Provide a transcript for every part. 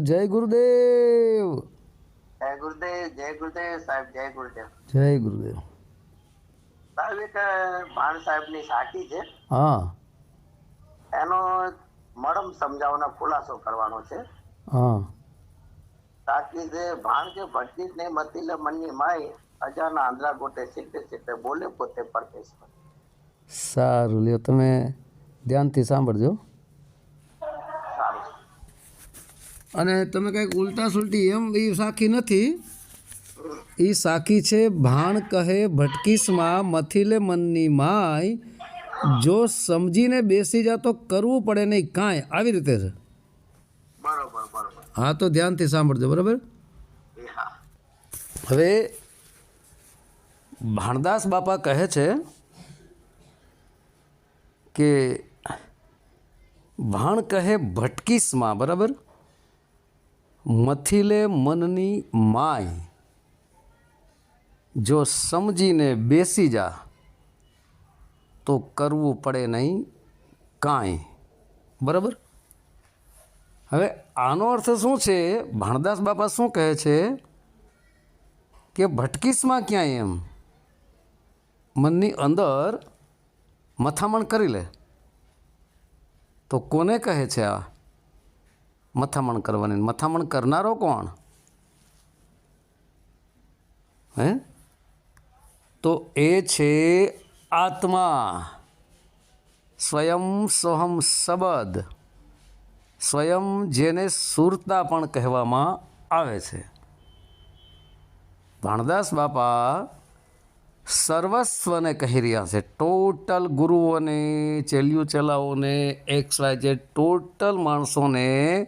જય ગુરુદેવ. જય ગુરુદેવ જય ગુરુદેવ સાહેબ જય ગુરુદેવ. જય ગુરુદેવ. સાહેબ એક ભાણ સાહેબની સાકી છે. હા. એનો મરમ સમજાવવાનો ખુલાસો કરવાનો છે. હા. છે ભાણ કે ભટકી ને મતીલે મનની માય અજાના આંધળા ગોટે સીટે સીટે બોલે પોતે પરદેશમાં સારું લ્યો તમે ધ્યાનથી સાંભળજો સારું અને તમે કંઈક ઉલટા સુલટી એમ એ સાખી નથી. એ સાખી છે ભાણ કહે ભટકીસમાં મથિલે મનની માય. જો સમજીને બેસી જા તો કરવું પડે નહીં કાંઈ. આવી રીતે છે. હા તો ધ્યાનથી સાંભળજો બરાબર? હવે ભાણદાસ બાપા કહે છે કે ભાણ કહે ભટકીસમાં બરાબર? મથીલે મનની માય. જો સમજીને બેસી જા, તો કરવું પડે નહીં કાંઈ. બરાબર? હવે આનો અર્થ શું છે? ભાણદાસ બાપા શું કહે છે કે ભટકીસમાં ક્યાંય એમ મનની અંદર મથામણ કરી લે. તો કોને કહે છે આ? મથામણ કરવાની. મથામણ કરનારો કોણ? હે? તો એ છે આત્મા. સ્વયં સોહમ શબદ. સ્વયં જેને સુરતા પણ કહેવામાં આવે છે. ભાણદાસ બાપા સર્વસ્વને કહી રહ્યા છે. ટોટલ ગુરુઓને, ચેલિયું ચલાઓને, એક્સ વાય જે ટોટલ માણસોને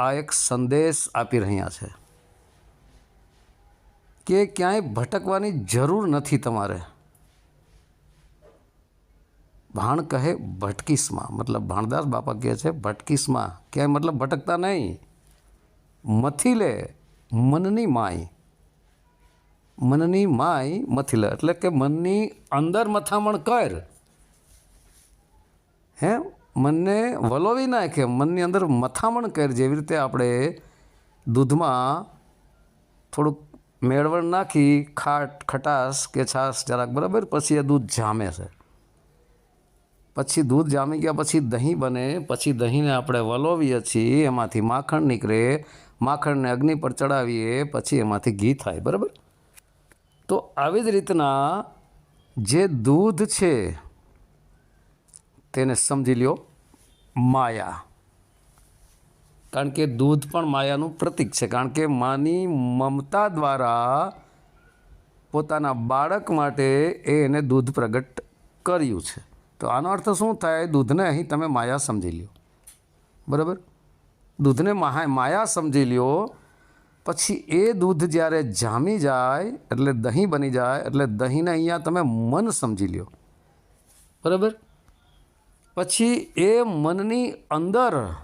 આ એક સંદેશ આપી રહ્યા છે કે ક્યાંય ભટકવાની જરૂર નથી તમારે. ભાણ કહે ભટકીસમાં, મતલબ ભાણદાસ બાપા કહે છે ભટકીસમાં, ક્યાંય મતલબ ભટકતા નહીં. મથી લે, મનની માય. મનની માય મથી લે, એટલે કે મનની અંદર મથામણ કર. હે? મનને વલોવી નાખે મનની અંદર મથામણ કરે જેવી રીતે આપણે દૂધમાં થોડુંક મેળવણ નાખી, ખાટ, ખટાશ કે છાશ જરાક બરાબર, પછી એ દૂધ જામે છે. પછી દૂધ જામી ગયા પછી દહીં બને, પછી દહીંને આપણે વલોવીએ છીએ, એમાંથી માખણ નીકળે, માખણને અગ્નિ પર ચડાવીએ, પછી એમાંથી ઘી થાય, બરાબર? તો આવી જ રીતના જે દૂધ છે તેને સમજી લ્યો, માયા. કારણ કે દૂધ પણ માયાનું પ્રતીક છે. કારણ કે માની મમતા દ્વારા પોતાના બાળક માટે એ એને દૂધ પ્રગટ કર્યું છે. તો આનો અર્થ શું થાય? દૂધને અહીં તમે માયા સમજી લ્યો. બરાબર? દૂધને મહા, માયા સમજી લ્યો. પછી એ દૂધ જ્યારે જામી જાય, એટલે દહીં બની જાય, એટલે દહીંને અહીંયા તમે મન સમજી લ્યો. બરાબર? પછી એ મનની અંદર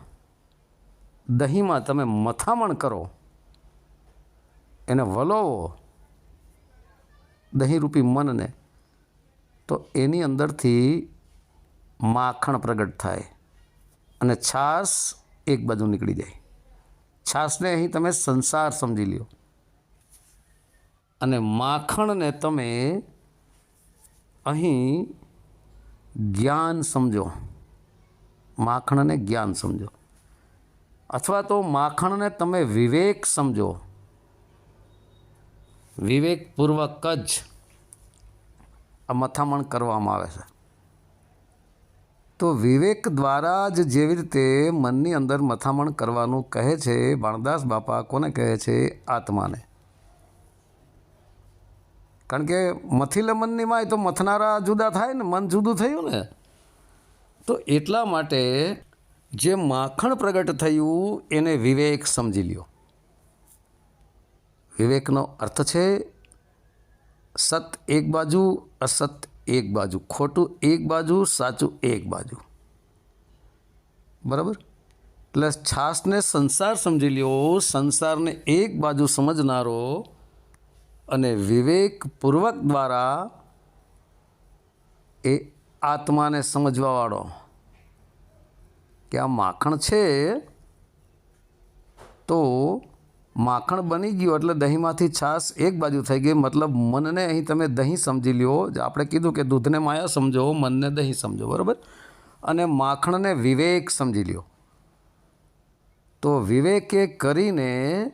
દહીંમાં તમે મથામણ કરો. એને વલોવો દહીંરૂપી મનને, તો એની અંદરથી માખણ પ્રગટ થાય અને છાશ એક બાજુ નીકળી જાય. છાશને અહીં તમે સંસાર સમજી લ્યો. અને માખણને તમે અહીં જ્ઞાન સમજો. માખણને જ્ઞાન સમજો. અથવા તો માખણને તમે વિવેક સમજો. વિવેકપૂર્વક જ આ મથામણ કરવામાં આવે છે. તો વિવેક દ્વારા જ જેવી રીતે મનની અંદર મથામણ કરવાનું કહે છે, બાણદાસ બાપા કોને કહે છે? આત્માને. કારણ કે મથિલે મનની માય તો મથનારા જુદા થાય ને, મન જુદું થયું ને. તો એટલા માટે જે માખણ પ્રગટ થયું, એને વિવેક સમજી લ્યો. વિવેકનો અર્થ છે, સત એક બાજુ, અસત એક બાજુ. ખોટું એક બાજુ, સાચું એક બાજુ. બરાબર? એટલે છાસને સંસાર સમજી લ્યો. સંસારને એક બાજુ સમજનારો અને વિવેકપૂર્વક દ્વારા એ આત્માને સમજવાવાળો કે આ માખણ છે તો માખણ બની ગયું એટલે દહીંમાંથી છાશ એક બાજુ થઈ ગઈ. મતલબ મનને અહીં તમે દહીં સમજી લ્યો. આપણે કીધું કે દૂધને માયા સમજો, મનને દહીં સમજો. બરાબર? અને માખણને વિવેક સમજી લ્યો. તો વિવેકે કરીને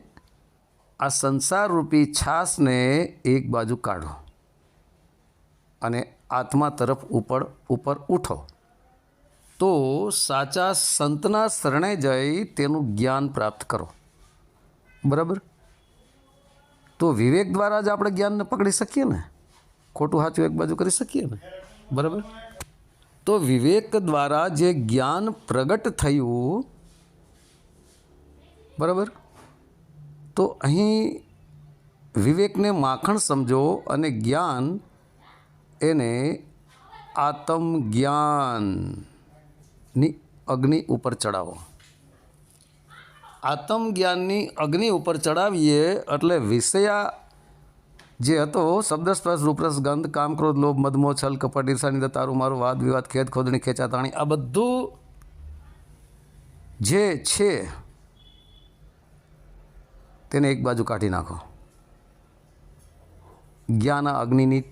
આ સંસારરૂપી છાશને એક બાજુ કાઢો અને આત્મા તરફ ઉપર ઉપર ઉઠો. તો સાચા સંતના શરણે જઈ તેનું જ્ઞાન પ્રાપ્ત કરો. બરાબર? તો વિવેક દ્વારા જ આપણે જ્ઞાનને પકડી શકીએ ને? ખોટું સાચું એક બાજુ કરી શકીએ ને? બરાબર? તો વિવેક દ્વારા જે જ્ઞાન પ્રગટ થયું, બરાબર? તો અહીં વિવેકને માખણ સમજો અને જ્ઞાન એને આત્મ જ્ઞાનની અગ્નિ ઉપર ચડાવો. આત્મ જ્ઞાનની અગ્નિ ઉપર ચડાવીએ એટલે વિષયા જે હતો શબ્દ સ્પર્શ રૂપરસ, ગંધ કામ ક્રોધ લોભ મદમો છલ, કપટ ઈર્ષાની તારું, મારું, વાદ, વિવાદ, ખેદ, ખોદણી, ખેંચાતાણી આ બધું જે છે તેને એક બાજુ કાઢી નાખો. જ્ઞાન અગ્નિની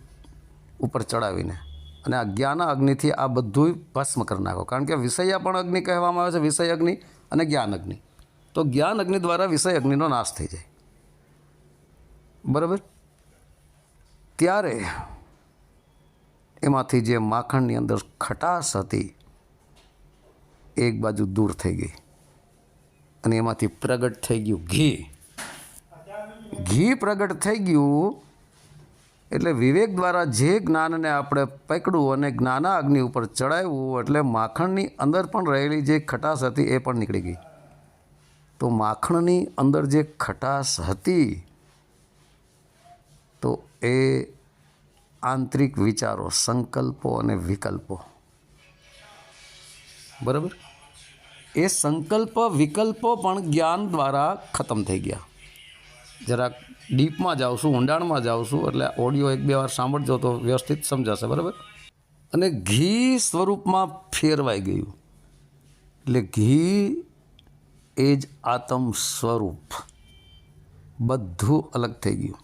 ઉપર ચડાવીને અને આ જ્ઞાન અગ્નિથી આ બધું ભસ્મ કરી નાખો. કારણ કે વિષય પણ અગ્નિ કહેવામાં આવે છે, વિષય અગ્નિ અને જ્ઞાન અગ્નિ. તો જ્ઞાન અગ્નિ દ્વારા વિષય અગ્નિનો નાશ થઈ જાય. બરાબર? ત્યારે એમાંથી જે માખણની અંદર ખટાશ હતી એક બાજુ દૂર થઈ ગઈ. અને એમાંથી પ્રગટ થઈ ગયું ઘી. ઘી પ્રગટ થઈ ગયું એટલે વિવેક દ્વારા જે જ્ઞાનને આપણે પકડ્યું અને જ્ઞાના અગ્નિ ઉપર ચડાવ્યું એટલે માખણની અંદર પણ રહેલી જે ખટાશ હતી એ પણ નીકળી ગઈ. તો માખણની અંદર જે ખટાશ હતી, તો એ આંતરિક વિચારો, સંકલ્પો અને વિકલ્પો. બરાબર? એ સંકલ્પ વિકલ્પો પણ જ્ઞાન દ્વારા ખતમ થઈ ગયા. જરાક ડીપમાં જાઉં છું, ઊંડાણમાં જાઉં છું, એટલે ઓડિયો એક બે વાર સાંભળજો તો વ્યવસ્થિત સમજાશે, બરાબર? અને ઘી સ્વરૂપમાં ફેરવાઈ ગયું. એટલે ઘી એ જ આત્મ સ્વરૂપ. બધું અલગ થઈ ગયું.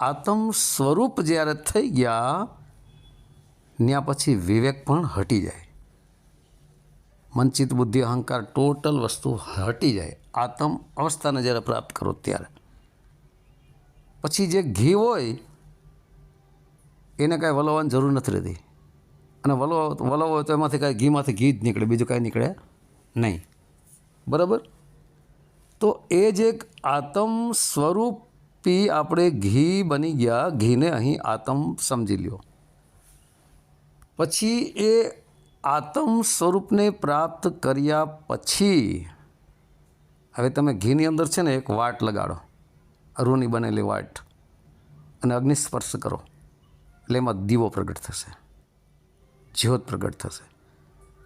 આત્મ સ્વરૂપ જ્યારે થઈ ગયા ત્યાં પછી વિવેક પણ હટી જાય. મનચિત બુદ્ધિ અહંકાર ટોટલ વસ્તુ હટી જાય. આત્મ અવસ્થાને જ્યારે પ્રાપ્ત કરો ત્યારે. પછી જે ઘી હોય, એને કાંઈ વલવવાની જરૂર નથી રહેતી. અને વલવો વલવો હોય તો એમાંથી કાંઈ ઘીમાંથી ઘી જ નીકળે, બીજું કાંઈ નીકળે નહીં. બરાબર? તો એ જે એક આત્મ સ્વરૂપી આપણે ઘી બની ગયા, ઘીને અહીં આત્મ સમજી લ્યો. પછી એ આત્મ સ્વરૂપને પ્રાપ્ત કર્યા પછી, હવે તમે ઘીની અંદર છે ને એક વાટ લગાડો. અરુની બનેલી વાટ. અને અગ્નિ સ્પર્શ કરો. એટલે એમાં દીવો પ્રગટ થશે. જ્યોત પ્રગટ થશે.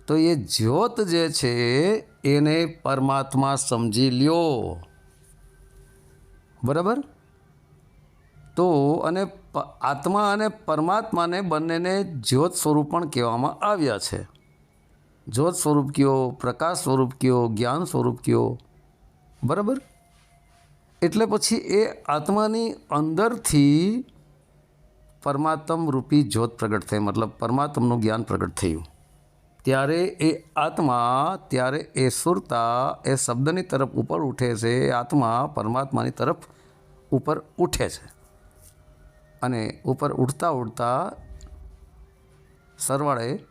તો એ જ્યોત જે છે, એને પરમાત્મા સમજી લ્યો. બરાબર? તો, અને આત્મા અને પરમાત્માને બંનેને જ્યોત સ્વરૂપ પણ કહેવામાં આવ્યા છે. જ્યોત સ્વરૂપ કયો, પ્રકાશ સ્વરૂપ કયો, જ્ઞાન સ્વરૂપ કયો? બરાબર? એટલે પછી એ આત્માની અંદરથી પરમાત્મ રૂપી જ્યોત પ્રગટ થઈ, મતલબ પરમાત્મનું જ્ઞાન પ્રગટ થયું. ત્યારે એ આત્મા, ત્યારે એ સુરતા, એ શબ્દની તરફ ઉપર ઉઠે છે, એ આત્મા પરમાત્માની તરફ ઉપર ઉઠે છે. અને ઉપર ઉડતા ઉડતા સરવાળે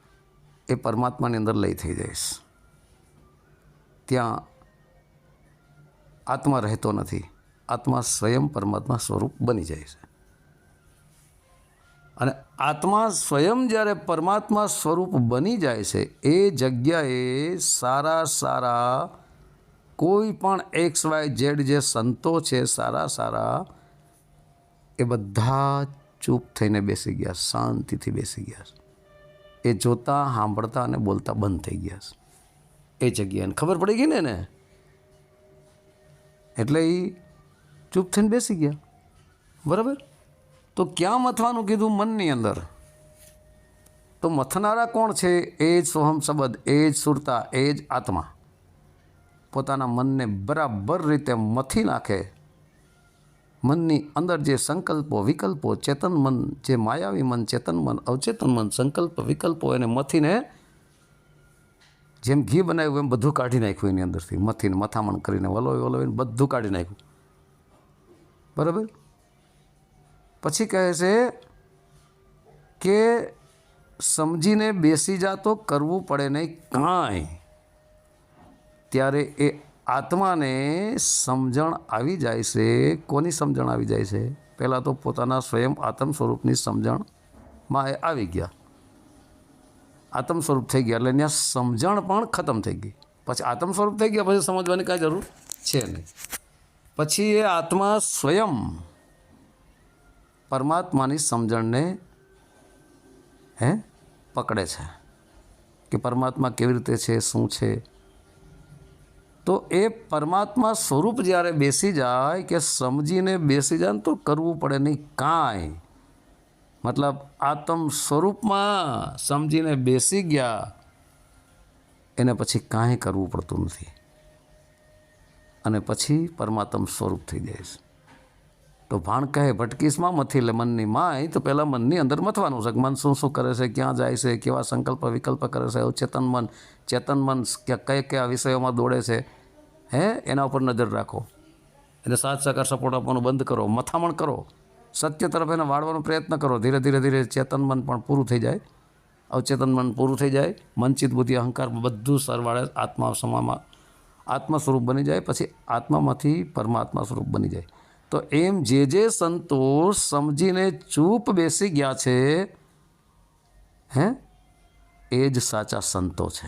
એ પરમાત્માની અંદર લઈ થઈ જઈશ. ત્યાં આત્મા રહેતો નથી. આત્મા સ્વયં પરમાત્મા સ્વરૂપ બની જાય છે. અને આત્મા સ્વયં જ્યારે પરમાત્મા સ્વરૂપ બની જાય છે, એ જગ્યાએ સારા સારા કોઈ પણ એક્સ વાય ઝેડ જે સંતો છે, સારા સારા એ બધા ચૂપ થઈને બેસી ગયા, શાંતિથી બેસી ગયા. એ જોતા, સાંભળતા અને બોલતા બંધ થઈ ગયા. એ જગ્યાએ ખબર પડી ગઈ ને એને? એટલે એ ચૂપ થઈને બેસી ગયા. બરાબર? તો ક્યાં મથવાનું કીધું મનની અંદર? તો મથનારા કોણ છે? એ જ સોહમ શબ્દ, એ જ સુરતા, એ જ આત્મા. પોતાના મનને બરાબર રીતે મથી નાખે. મનની અંદર જે સંકલ્પો, વિકલ્પો, ચેતન મન, જે માયાવી મન, ચેતન મન, અવચેતન મન, સંકલ્પ, વિકલ્પો એને મથીને જેમ ઘી બનાવ્યું એમ બધું કાઢી નાખ્યું એની અંદરથી. મથીને મથામણ કરીને વલોવી, વલોવીને બધું કાઢી નાખ્યું. બરાબર? પછી કહે છે કે સમજીને બેસી જા તો કરવું પડે નહીં કાંઈ. ત્યારે એ આત્માને સમજણ આવી જાય છે. કોની સમજણ આવી જાય છે? પહેલાં તો પોતાના સ્વયં આત્મ સ્વરૂપની સમજણમાં એ આવી ગયા. આત્મ સ્વરૂપ થઈ ગયા એટલે ત્યાં સમજણ પણ ખતમ થઈ ગઈ. પછી આત્મ સ્વરૂપ થઈ ગયા પછી સમજવાની કાંઈ જરૂર છે નહીં. પછી એ આત્મા સ્વયં પરમાત્માની સમજણને હે, પકડે છે કે પરમાત્મા કેવી રીતે છે, શું છે? તો એ પરમાત્મા સ્વરૂપ જ્યારે બેસી જાય કે સમજીને બેસી જાય ને તો કરવું પડે નહીં કાંઈ. મતલબ આત્મ સ્વરૂપમાં સમજીને બેસી ગયા, એને પછી કાંઈ કરવું પડતું નથી. અને પછી પરમાત્મ સ્વરૂપ થઈ જાય છે. તો ભાણ કહે ભટકીસમાં મથી લે મનની માય, તો પહેલાં મનની અંદર મથવાનું છે મન શું શું કરે છે, ક્યાં જાય છે, કેવા સંકલ્પ વિકલ્પ કરે છે ચેતન મન ચેતન મન કયા કયા વિષયોમાં દોડે છે હે? એના ઉપર નજર રાખો. એને સાથ સહકાર સપોર્ટ આપવાનું બંધ કરો. મથામણ કરો. સત્ય તરફ એને વાળવાનો પ્રયત્ન કરો. ધીરે ધીરે ધીરે ચેતન મન પણ પૂરું થઈ જાય. અવચેતન મન પૂરું થઈ જાય. મનચિત બુદ્ધિ, અહંકાર બધું સરવાળે આત્મા સમામાં આત્મા સ્વરૂપ બની જાય. પછી આત્મામાંથી પરમાત્મા સ્વરૂપ બની જાય. તો એમ જે જે સંતો સમજીને ચૂપ બેસી ગયા છે, હે? એ જ સાચા સંતો છે.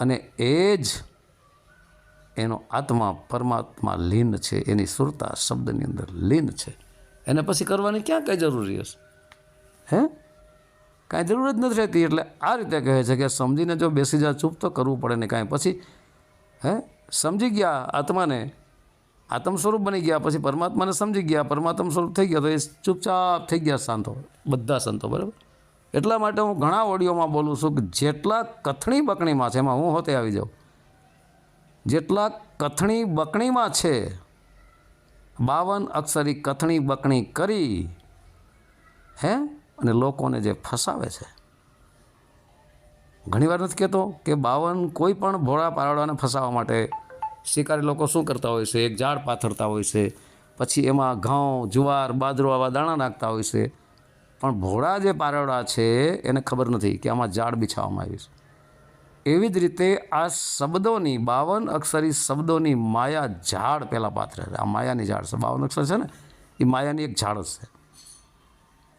અને એ જ એનો આત્મા પરમાત્મા લીન છે, એની સુરતા શબ્દની અંદર લીન છે. એને પછી કરવાની ક્યાં કંઈ જરૂરી હશે? હે? કાંઈ જરૂર જ નથી રહેતી, એટલે આ રીતે કહે છે કે સમજીને જો બેસી જા, ચૂપ તો કરવું પડે ને કાંઈ. પછી, હે? સમજી ગયા આત્માને, આત્મ સ્વરૂપ બની ગયા, પછી પરમાત્માને સમજી ગયા, પરમાત્મ સ્વરૂપ થઈ ગયા, તો એ ચૂપચાપ થઈ ગયા શાંતો બધા સંતો, બરાબર? એટલા માટે હું ઘણા ઓડિયોમાં બોલું છું કે જેટલા કથણી બકણીમાં છે, એમાં હું હોતે આવી જાઉં. જેટલા કથણી બકણીમાં છે, બાવન અક્ષરી કથણી બકણી કરી, હે? અને લોકોને જે ફસાવે છે. ઘણીવાર નથી કહેતો કે બાવન કોઈ પણ ભોળા પારડાને ફસાવવા માટે શિકારી લોકો શું કરતા હોય છે? એક ઝાડ પાથરતા હોય છે. પછી એમાં ઘઉં, જુવાર, બાજરો આવા દાણા નાખતા હોય છે. પણ ભોળા જે પારવડા છે, એને ખબર નથી કે આમાં ઝાડ બિછાવવામાં આવ્યું છે. એવી જ રીતે આ શબ્દોની, બાવન અક્ષરી શબ્દોની માયા ઝાડ પહેલાં પાત્ર છે. આ માયાની ઝાડ છે. બાવન અક્ષર છે ને? એ માયાની એક ઝાડ જ છે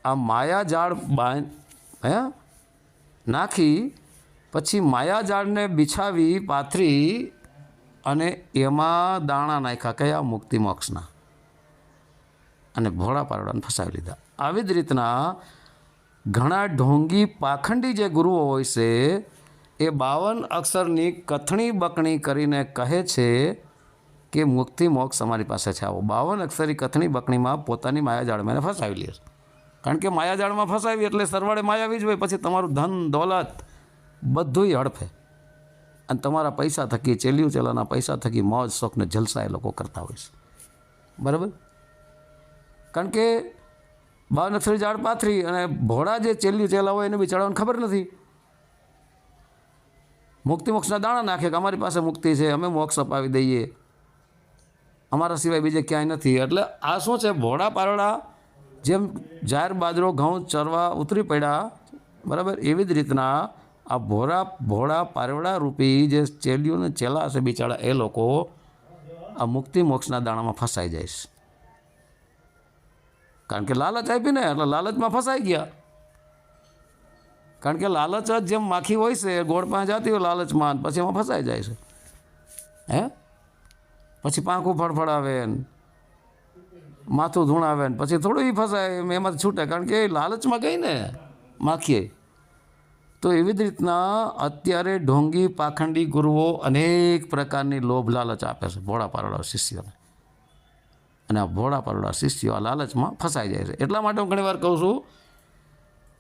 આ માયા ઝાડ બા હે? નાખી, પછી માયા ઝાડને બિછાવી પાથરી અને એમાં દાણા નાખ્યા. કયા? મુક્તિ મોક્ષના. અને ભોળા પારડાને ફસાવી લીધા. આવી જ રીતના ઘણા ઢોંગી પાખંડી જે ગુરુઓ હોય છે એ બાવન અક્ષરની કથણી બકણી કરીને કહે છે કે મુક્તિ મોક્ષ અમારી પાસે છે. આવો બાવન અક્ષરી કથણી બકણીમાં પોતાની માયાજાળમાં એને ફસાવી લે કારણ કે માયાજાળમાં ફસાવી એટલે સરવાળે માયાવી જ હોય, પછી તમારું ધન, દોલત બધુંય હડફે. અને તમારા પૈસા થકી, ચેલિયું ચેલાના પૈસા થકી મોજ શોખને જલસા એ લોકો કરતા હોય છે. બરાબર? કારણ કે બાવન અક્ષરી ઝાડ પાથરી અને ભોળા જે ચેલ્યું ચેલા હોય એને બિચારાને ખબર નથી. મુક્તિ મોક્ષના દાણા નાખે કે અમારી પાસે મુક્તિ છે, અમે મોક્ષ અપાવી દઈએ. અમારા સિવાય બીજે ક્યાંય નથી. એટલે આ શું છે? ભોળા પારડા જેમ જાહેર બાજરો, ઘઉં, ચરવા ઉતરી પડ્યા, બરાબર? એવી જ રીતના આ ભોળા ભોળા પારવડા રૂપી જે ચેલિયું ને ચેલા હશે બિચારા, એ લોકો આ મુક્તિ મોક્ષના દાણામાં ફસાઈ જાય છે. કારણ કે લાલચ આપી ને એટલે લાલચમાં ફસાઈ ગયા. કારણ કે લાલચ જ જેમ માખી હોય છે ગોળ પાસે જતી હોય લાલચમાં પછી એમાં ફસાઈ જાય છે. હે? પછી પાંખું ફડફડાવે માથું ધૂણાવે ને પછી થોડું એ ફસાય, એમ છૂટે. કારણ કે એ લાલચમાં ગઈ ને માખીએ. તો એવી જ રીતના અત્યારે ઢોંગી, પાખંડી ગુરુઓ અનેક પ્રકારની લોભ લાલચ આપે છે. ભોળા પારોડા શિષ્યોને. અને આ ભોળા પારડા શિષ્યો આ લાલચમાં ફસાઈ જાય છે. એટલા માટે હું ઘણીવાર કહું છું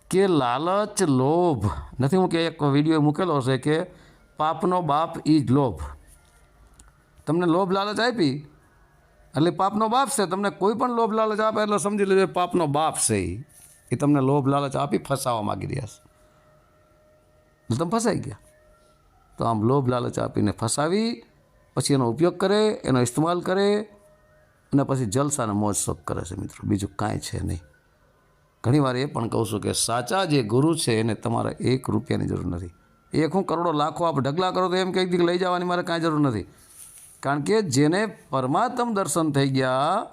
કે લાલચ લોભ? નથી હું કે એક વીડિયો મૂકેલો છે કે પાપનો બાપ જ લોભ. તમને લોભ લાલચ આપી? એટલે પાપનો બાપ છે, તમને કોઈ પણ લોભ લાલચ આપે એટલે સમજી લેજો પાપનો બાપ છે એ એ તમને લોભ લાલચ આપી ફસાવા માગી રહ્યા છે. તમે ફસાઈ ગયા. તો આમ લોભ લાલચ આપીને ફસાવી, પછી એનો ઉપયોગ કરે, એનો ઇસ્તેમાલ કરે, અને પછી જલસાને મોજ શોખ કરે છે મિત્રો. બીજું કાંઈ છે નહીં. ઘણીવાર એ પણ કહું છું કે સાચા જે ગુરુ છે એને તમારે એક રૂપિયાની જરૂર નથી. એક હું કરોડો લાખો આપ ઢગલા કરો તો એમ કંઈક દીક લઈ જવાની મારે કાંઈ જરૂર નથી. કારણ કે જેને પરમાત્મ દર્શન થઈ ગયા,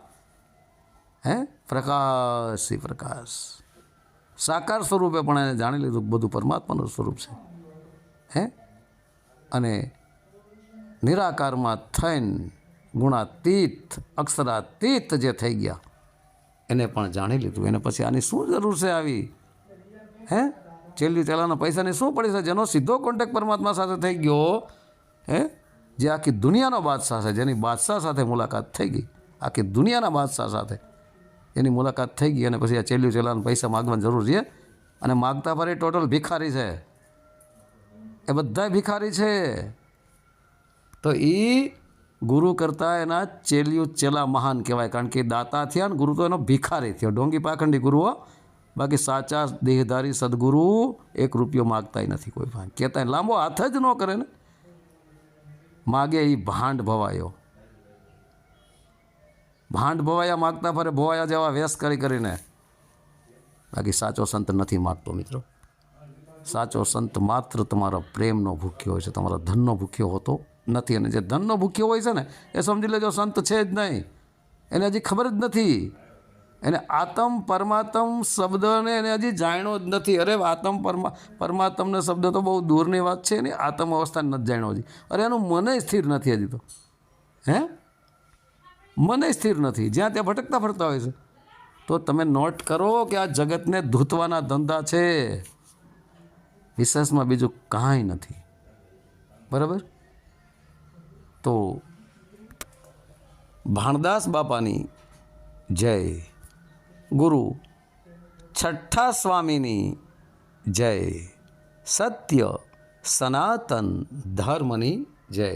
હે? પ્રકાશી પ્રકાશ. સાકાર સ્વરૂપે પણ એને જાણી લીધું બધું પરમાત્માનું સ્વરૂપ છે. હે? અને નિરાકારમાં થઈને ગુણાતીત, અક્ષરાતીત જે થઈ ગયા એને પણ જાણી લીધું. એને પછી આની શું જરૂર છે આવી? હે? છેલ્લી ચેલાના પૈસાની શું પડી છે? જેનો સીધો કોન્ટેક્ટ પરમાત્મા સાથે થઈ ગયો, હે? જે આખી દુનિયાનો બાદશાહ છે, જેની બાદશાહ સાથે મુલાકાત થઈ ગઈ. આખી દુનિયાના બાદશાહ સાથે એની મુલાકાત થઈ ગઈ અને પછી આ ચેલ્યું ચેલાના પૈસા માગવાની જરૂર છે. અને માગતા ફરી ટોટલ ભિખારી છે. એ બધા ભિખારી છે. તો એ ગુરુ કરતાં એના ચેલિયું ચેલા મહાન કહેવાય. કારણ કે દાતા થયા ને ગુરુ તો એનો ભિખારી થયો. ઢોંગી પાખંડી ગુરુઓ. બાકી સાચા દેહધારી સદગુરુ એક રૂપિયો માગતાય નથી કોઈ ભાન કહેતા લાંબો હાથ જ ન કરે ને. માગે એ ભાંડ ભવાયો. ભાંડ ભવાયા માગતા ફરે ભવાયા જેવા વ્યસ કરી કરીને. બાકી સાચો સંત નથી માગતો મિત્રો. સાચો સંત માત્ર તમારા પ્રેમનો ભૂખ્યો હોય છે. તમારા ધનનો ભૂખ્યો હોતો નથી. અને જે ધનનો ભૂખ્યો હોય છે ને, એ સમજી લેજો સંત છે જ નહીં. એને હજી ખબર જ નથી. એને આતમ પરમાત્મ શબ્દને એને હજી જાણ્યો જ નથી. અરે આતમ પરમા, પરમાત્મને શબ્દ તો બહુ દૂરની વાત છે, એની આતમ અવસ્થાને નથી જાણ્યો હજી. અરે એનું મને સ્થિર નથી હજી તો. હે? મને સ્થિર નથી. જ્યાં ત્યાં ભટકતા ફરતા હોય છે. તો તમે નોટ કરો કે આ જગતને ધૂતવાના ધંધા છે. વિશેષમાં બીજું કાંઈ નથી. બરાબર? તો ભાણદાસ બાપાની જય ગુરુ છઠ્ઠા સ્વામીની જય સત્ય સનાતન ધર્મની જય